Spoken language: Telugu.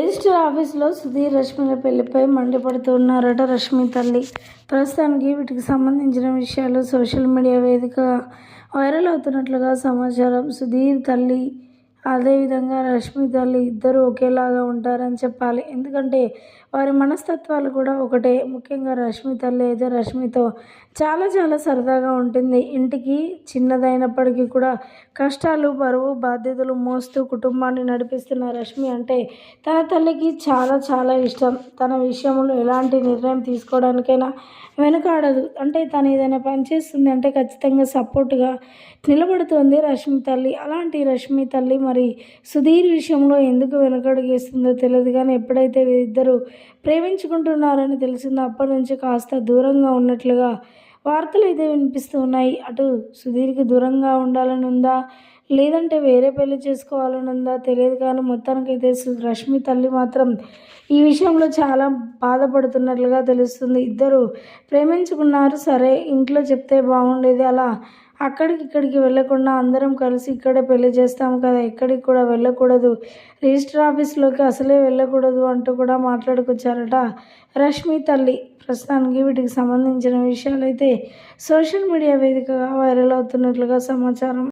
రిజిస్టర్ ఆఫీసులో సుధీర్ రష్మిల పెళ్ళిపై మండిపడుతున్నారట రష్మి తల్లి. ప్రస్తుతానికి వీటికి సంబంధించిన విషయాలు సోషల్ మీడియా వేదిక వైరల్ అవుతున్నట్లుగా సమాచారం సుధీర్ తల్లి అదేవిధంగా రష్మి తల్లి ఇద్దరు ఒకేలాగా ఉంటారని చెప్పాలి. ఎందుకంటే వారి మనస్తత్వాలు కూడా ఒకటే. ముఖ్యంగా రష్మి తల్లి అయితే రష్మితో చాలా చాలా సరదాగా ఉంటుంది. ఇంటికి చిన్నదైనప్పటికీ కూడా కష్టాలు బరువు బాధ్యతలు మోస్తూ కుటుంబాన్ని నడిపిస్తున్న రష్మి అంటే తన తల్లికి చాలా చాలా ఇష్టం. తన విషయంలో ఎలాంటి నిర్ణయం తీసుకోవడానికైనా వెనుకాడదు. అంటే తను ఏదైనా పని చేస్తుంది అంటే ఖచ్చితంగా సపోర్ట్గా నిలబడుతుంది రష్మి తల్లి. అలాంటి రష్మి తల్లి మరి సుధీర్ విషయంలో ఎందుకు వెనకడుగేస్తుందో తెలియదు కానీ ఎప్పుడైతే వీరిద్దరూ ప్రేమించుకుంటున్నారని తెలిసిందో అప్పటి నుంచి కాస్త దూరంగా ఉన్నట్లుగా వార్తలు అయితే వినిపిస్తూ ఉన్నాయి. అటు సుధీర్కి దూరంగా ఉండాలని ఉందా? లేదంటే వేరే పెళ్ళి చేసుకోవాలని ఉందా తెలియదు కానీ మొత్తానికైతే రష్మి తల్లి మాత్రం ఈ విషయంలో చాలా బాధపడుతున్నట్లుగా తెలుస్తుంది. ఇద్దరు ప్రేమించుకున్నారు. సరే ఇంట్లో చెప్తే బాగుండేది అలా. అక్కడికి ఇక్కడికి వెళ్ళకుండా అందరం కలిసి ఇక్కడే పెళ్ళి చేస్తాం కదా. ఎక్కడికి కూడా వెళ్ళకూడదు. రిజిస్టర్ ఆఫీస్లోకి అసలే వెళ్ళకూడదు అంటూ కూడా మాట్లాడుకొచ్చారట రష్మి తల్లి. ప్రస్తుతానికి వీటికి సంబంధించిన విషయాలు అయితే సోషల్ మీడియా వేదికగా వైరల్ అవుతున్నట్లుగా సమాచారం.